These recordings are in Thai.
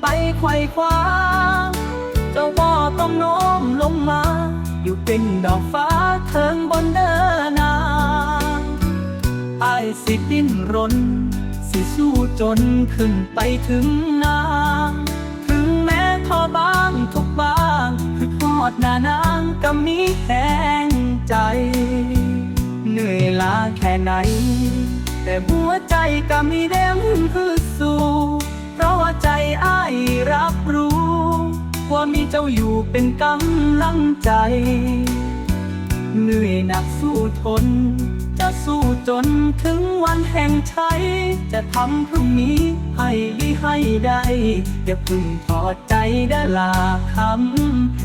ไปไขว้คว้า เจ้าบ่ต้องโน้มลงมา อยู่เป็นดอกฟ้าเทิงบนเดินนางอายสิดิ้นรน สิสู้จนขึ้นไปถึงนางถึงแม้ท้อบางทุกบางคือทอดหน้านางก็มีแห้งใจ เหนื่อยล้าแค่ไหน แต่หัวใจก็มีแรงคือสู้ ราะว่าใจอ้ายรับรู้ ว่ามีเจ้าอยู่เป็นกำลังใจ เหนื่อยหนักสู้ทน จะสู้จนถึงวันแห่งชัย จะทำพรุ่งนี้ให้ดีให้ได้อย่าเพึ่งทอดใจได้ลาคำแพ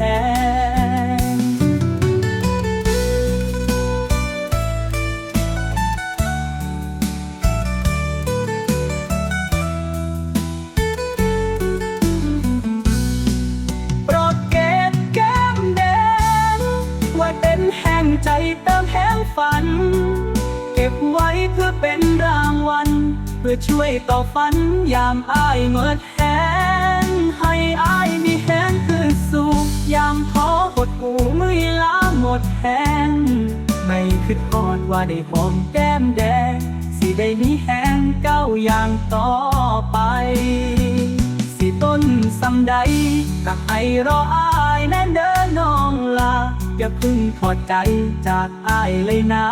ไว้เพื่อเป็นรางวัล เพื่อช่วยต่อฝันยามอ้ายเมื่อแหงให้อ้ายมีแหงคือสู้ยามท้อหดหูมือล้าหมดแหงไม่คิดทอดว่าได้หอมแก้มแดง สิได้มีแหงเก้าอย่างต่อไป สิต้นสำใดกับไอรออายแน่เดินน้องลา อย่าพึ่งถอดใจจากอายเลยนะ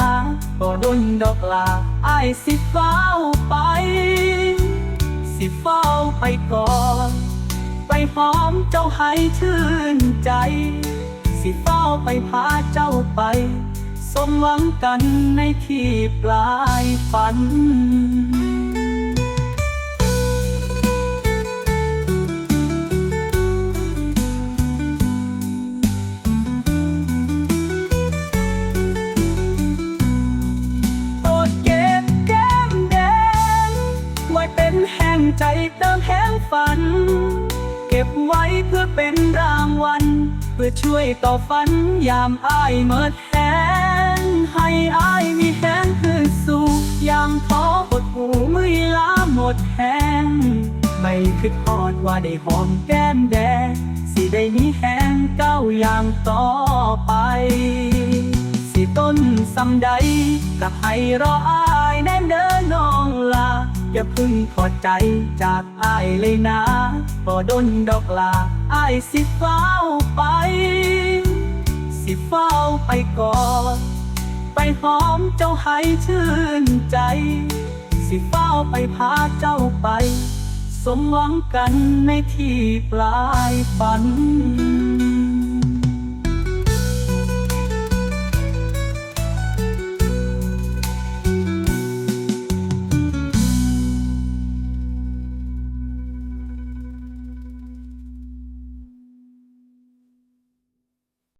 ก็ดนดอกลาอายสิเฝ้าไป สิเฝ้าไปก่อน ไปหอมเจ้าให้ชื่นใจ สิเฝ้าไปพาเจ้าไป สมหวังกันในที่ปลายฝัน ก็บไว้เพื่อเป็นรางวัล เพื่อช่วยต่อฝันยามอ้ายเมิดแหงให้อ้ายมีแหงคือสู้ยามท้อหดหูมือล้าหมดแหงไม่คิดทอดว่าได้หอมแก้มแดง สิได้มีแหงเก้าอย่างต่อไป สิต้นสำใดกับให้รออายแน่เดินน้องลาอย่าพึ่งถอใจจากอายเลยนะ พอดนดอกลาอายสิเฝ้าไป สิเฝ้าไปก่อนไปหอมเจ้าให้ชื่นใจ สิเฝ้าไปพาเจ้าไป สมหวังกันในที่ปลายฝัน